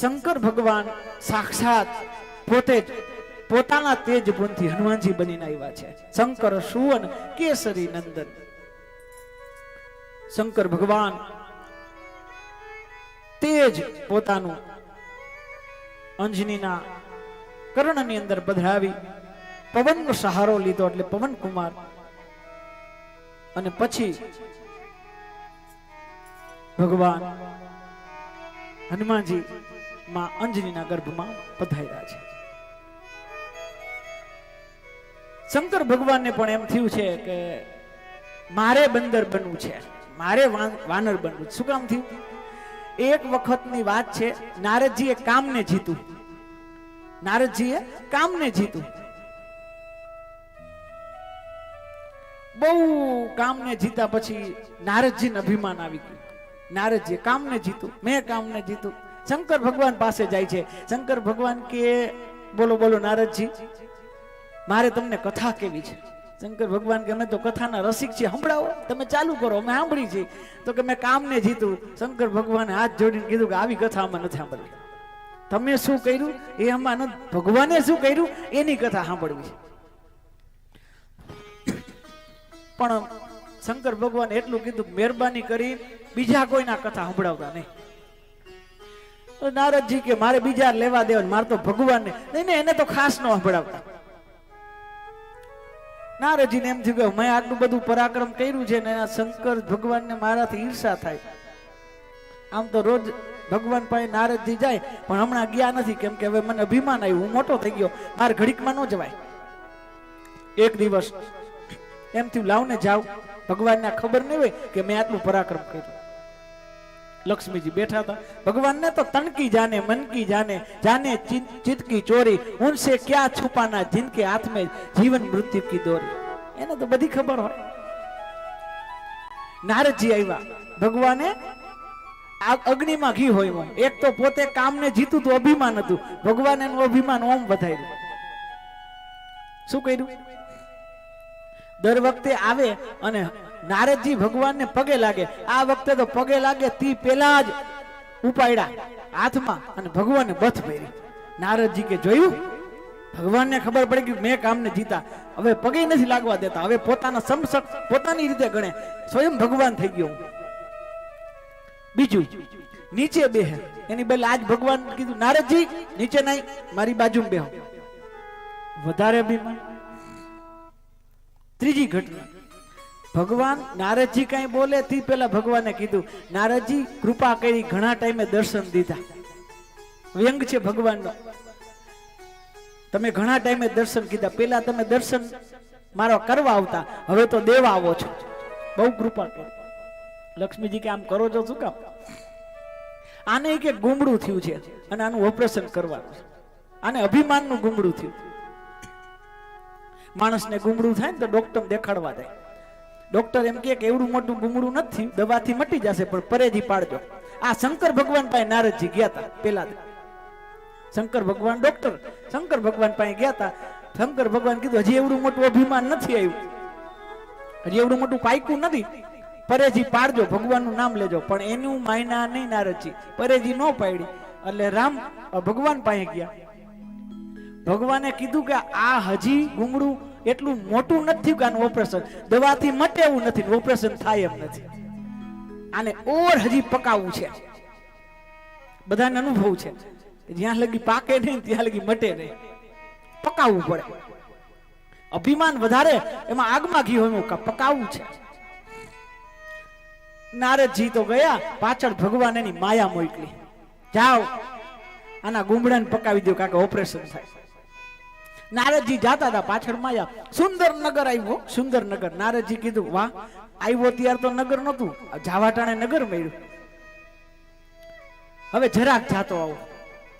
શંકર ભગવાન સાક્ષાત પોતે જ પોતાના તેજ ગુણથી હનુમાનજી બનીને આવ્યા છે. શંકર સુવન કેસરી, નંદન. શંકર ભગવાન તેજ પોતાનું અંજનીના કર્ણની અંદર પધરાવી પવનનો સહારો લીધો એટલે પવન કુમાર અને પછી ભગવાન હનુમાનજી માં અંજનીના ગર્ભમાં પધાર્યા છે. શંકર ભગવાનને પણ એમ થયું છે કે મારે બંદર બનવું છે. મારે વાનર બનવું શું કામ થયું? એક વખતની વાત છે, નારદજીએ કામને જીતું. નારદજીએ કામને જીતું. બહુ કામને જીતા પછી નારદજીને અભિમાન આવી ગયું. નારદજી કામને જીતું, મેં કામને જીતું. શંકર ભગવાન પાસે જાય છે. શંકર ભગવાન કે, બોલો બોલો, નારદજી, મારે તમને કથા કેવી છે? શંકર ભગવાન કે, અમે તો કથાના રસિક છીએ. સંભળાવો, તમે ચાલુ કરો, અમે સાંભળી છીએ. તો કે મેં કામને જીતું. શંકર ભગવાને હાથ જોડીને કીધું કે આવી કથા અમે નથી સાંભળવી. તમે શું કર્યું? એ આમાં ભગવાને શું કર્યું? એની કથા સાંભળવી છે. પણ શંકર ભગવાન એટલું કીધું મહેરબાની કરી બીજા કોઈના કથા સંભળાવતા નહીં. નારદજી કે, મારે બીજા લેવા દેવા મારે તો ભગવાનને. નહીં ને એને તો ખાસ ન સંભળાવતા. નારદજીને એમ થયું કે મેં આટલું બધું પરાક્રમ કર્યું છે ને શંકર ભગવાનને મારાથી ઈર્ષા થાય. આમ તો રોજ ભગવાન પાસે નારદજી જાય, પણ હમણાં ગયા નથી, કેમ કે હવે મને અભિમાન આવ્યું, હું મોટો થઈ ગયો, મારે ઘડીકમાં ન જવાય. એક દિવસ એમ થયું, લાવને જાવ. ભગવાન ને ખબર નહીં હોય કે મેં આટલું પરાક્રમ કર્યું. લક્ષ્મીજી બેઠા હતા. ભગવાન ને તો તનકી જાને, મનકી જાને જાને ચિતકી ચોરી ઉનસે ક્યાં છુપાના જિંદગી હાથ જીવન મૃત્યુ કી દોરી. એને તો બધી ખબર હોય. નારદજી આવ્યા. ભગવાને અગ્નિમાં ઘી હોય એક તો પોતે કામને જીતું તો અભિમાન હતું. ભગવાન એનું અભિમાન ઓમ વધાર્યું. શું કર્યું? દર વખતે આવે અને નારદજી ભગવાનને પગે લાગે. આ વખતે તો પગે લાગે તી પેલા જ ઉપાડ્યા હાથમાં અને ભગવાનને બથ પહેરી નારદજી કે, જોયું? ભગવાનને ખબર પડી કે મેં કામને જીતા. હવે પગે નથી લાગવા દેતા. હવે પોતાના સમસક પોતાની રીતે ગણે. સ્વયં ભગવાન થઈ ગયો બીજું, નીચે બેહે. એની બદલે આજ ભગવાન કીધું, નારદજી, નીચે નહીં, મારી બાજુ બેહો. વધારે અભિમાન ત્રીજી ઘટના. ભગવાન નારદજી કઈ બોલે થી પેલા ભગવાને કીધું, નારદજી, કૃપા કરી ઘણા ટાઈમે દર્શન દીધા. વ્યંગ છે ભગવાનનો. તમે ઘણા ટાઈમે દર્શન કીધા. પેલા તમે દર્શન મારો કરવા આવતા. હવે તો દેવા આવો છો. બહુ કૃપા કરો. લક્ષ્મીજી કે, આમ કરો છો શું કામ? આને કે ગુમડું થયું છે અને આનું ઓપરેશન કરવાનું આને અભિમાનનું ગુમડું થયું. માણસને ગુમડું થાય ને તો ડોક્ટર દેખાડવા જાય ડોક્ટર એમ કે એવડું મોટું ગુમડું નથી, દવાથી મટી જશે, પણ પરેજી પાડજો. આ શંકર ભગવાન પાસે નારદજી ગયા હતા પેલા શંકર ભગવાન ડોક્ટર શંકર ભગવાન પાસે ગયા હતા શંકર ભગવાન કીધું, હજી એવડું મોટું અભિમાન નથી આવ્યું. હજી એવડું મોટું પાયકું નથી. પરેજી પાડજો, ભગવાનનું નામ લેજો. પણ એનું માયના નહીં નારદજી. પરેજી ન પાડી એટલે રામ ભગવાન પાસે ગયા. ભગવાને કીધું કે આ હજી ગુમડું એટલું મોટું નથી કે આનું ઓપરેશન દવાથી મટે એવું નથી ઓપરેશન થાય એમ નથી. આને ઓર હજી પકાવવું છે. બધાને અનુભવ છે જ્યાં લગી પાકે નહીં ત્યાં લગી મટે નહીં. પકાવવું પડે. અભિમાન વધારે, એમાં આગમાં ઘી હોય પકાવવું છે. નારદજી તો ગયા, પાછળ ભગવાન એની માયા મોકલી. જાઓ, આના ગુમડાને પકાવી દો કાકે ઓપરેશન થાય. નારદજી જાતા હતા પાછળ માયા. સુંદર નગર આવ્યો. સુંદર નગર નારદજી કીધું, વાહ, આવ્યો ત્યાર તો નગર નતું જાવાટાણે નગર મળ્યું. હવે જરાક જાતો આવો.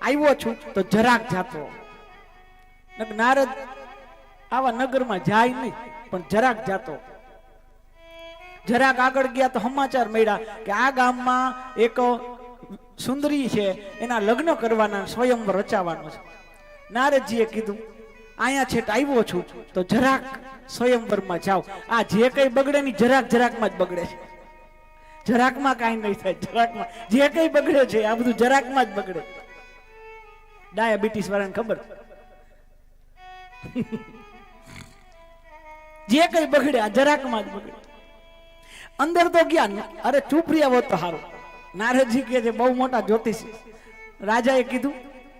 આવ્યો છું. તો જરાક જાતો નારદ, આવા નગરમાં જાય નહીં, પણ જરાક જાતો. જરાક આગળ ગયા તો સમાચાર મળ્યા કે આ ગામમાં એક સુંદરી છે. એના લગ્ન કરવાના સ્વયંવર રચાવાનો છે. નારદજીએ કીધું અહીંયા છેટ આવ્યો છું, તો જરાક સ્વયંવરમાં જાઓ. આ જે કઈ બગડે ની જરાક જરાકમાં જ બગડે છે. જરાકમાં કાંઈ નહીં થાય, જરાકમાં. જે કઈ બગડે છે, આ બધું જરાકમાં જ બગડે. ડાયાબિટીસ વાળાને ખબર? જે કઈ બગડે, આ જરાકમાં જ બગડે. અંદર તો ગયા અરે ચૂપ રહ્યા હોત તો સારું નારદજી કે છે, બહુ મોટા જ્યોતિષી. રાજાએ કીધું,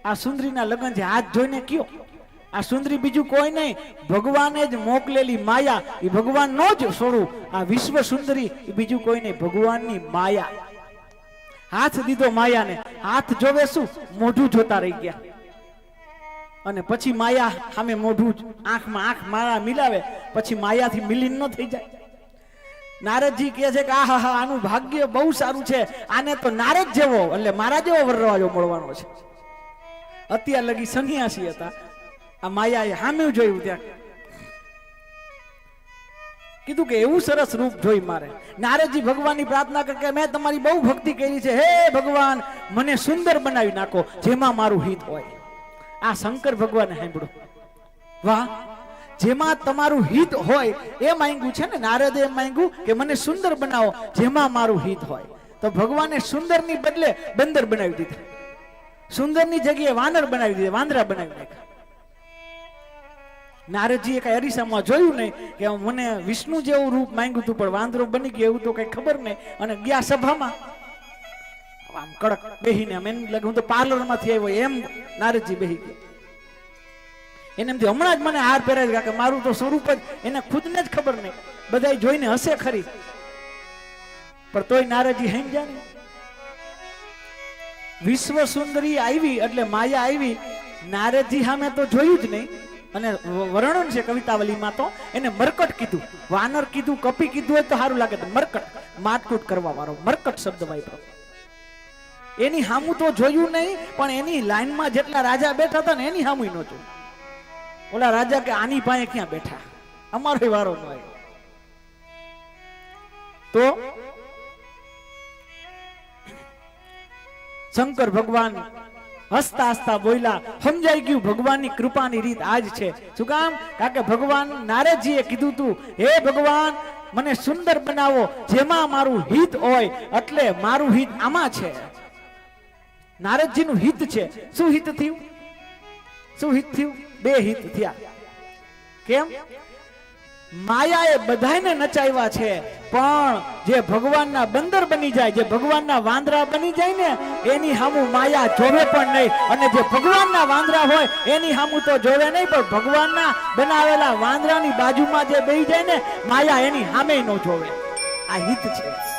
આ સુંદરીના લગ્ન છે હાથ જોઈને કયો? આ સુંદરી બીજું કોઈ નહીં. ભગવાને જ મોકલેલી માયા. એ ભગવાન નો જ છોડું આ વિશ્વ સુંદરી બીજું કોઈ નહીં. ભગવાનની માયા. હાથ દીધો માયાને. હાથ જોવે શું? મોઢું જોતા રહી ગયા. અને પછી માયા સામે મોઢું આંખમાં આંખ માયા મિલાવે. પછી માયાથી મિલીન ન થઈ જાય. નારદજી કહે છે કે આ હા, આનું ભાગ્ય બહુ સારું છે. આને તો નારદ જેવો, એટલે મારા જેવો વરરાજો મળવાનો છે. અત્યાર લગી સન્યાસી હતા. આ માયાએ હામ્યું જોયું ત્યાં. કીધું કે એવું સરસ રૂપ જોઈ મારે. નારદજી ભગવાનની પ્રાર્થના કર કે મેં તમારી બહુ ભક્તિ કરી છે. હે ભગવાન, મને સુંદર બનાવી નાખો, જેમાં મારું હિત હોય. આ શંકર ભગવાન સાંભળ્યું. વાહ, જેમાં તમારું હિત હોય, એ માંગ્યું છે ને, નારદે એમ માંગ્યું કે મને સુંદર બનાવો, જેમાં મારું હિત હોય. તો ભગવાને સુંદરની બદલે બંદર બનાવી દીધા. સુંદરની જગ્યાએ વાનર બનાવી દીધા, વાંદરા બનાવી નાખ્યા. નારદજીએ કઈ અરીસામાં જોયું નહીં કે મને વિષ્ણુ જેવું રૂપ માંગ્યું હતું, પણ વાંદરો બની ગયો એવું તો કઈ ખબર નહીં. અને ગયા સભામાં, આમ કડક બેહીને એમ લાગે હું તો પાર્લરમાંથી આવ્યો, એમ નારદજી બેહી ગયા. એને એમથી હમણાં જ મને હાર પહેરાવી કે મારું તો સ્વરૂપ જ એને ખુદને જ ખબર નહીં. બધા જોઈને હશે ખરી. પણ તોય નારદજી સમજ્યા નહીં. વિશ્વ સુંદરી આવી, એટલે માયા આવી. નારદજી સામે તો જોયું જ નહીં. અને વર્ણન છે કવિતાવલીમાં તો, એને મરકટ કીધું. વાનર કીધું, કપી કીધું હોય તો સારું લાગે મરકટ માટકૂટ કરવા વાળો મરકટ શબ્દ વાપરો. એની હામું તો જોયું નહીં, પણ એની લાઈનમાં જેટલા રાજા બેઠા હતા ને, એની હામું ન જોયું. ઓલા રાજા કે, આની પાસે ક્યાં બેઠા? અમારો વારો ન આવ્યો. તો શંકર ભગવાન હસતા હસતા બોલ્યા, સમજાઈ ગયું, ભગવાનની કૃપાની રીત આજ છે. શું કામ? કારણ કે ભગવાન નારદજીએ કીધું તું, હે ભગવાન, મને સુંદર બનાવો, જેમાં મારું હિત હોય, એટલે મારું હિત આમાં છે. નારદજીનું હિત છે. શું હિત થયું? શું હિત થયું? બે હિત થયા. કેમ? માયાએ બધાને નચાવ્યા છે. પણ જે ભગવાનના બંદર બની જાય, જે ભગવાનના વાંદરા બની જાય ને, એની સામુ માયા જોવે પણ નહીં. અને જે ભગવાનના વાંદરા હોય, એની સામુ તો જોવે નહીં, પણ ભગવાનના બનાવેલા વાંદરાની બાજુમાં જે બેહી જાય ને, માયા એની સામે ન જોવે. આ હિત છે.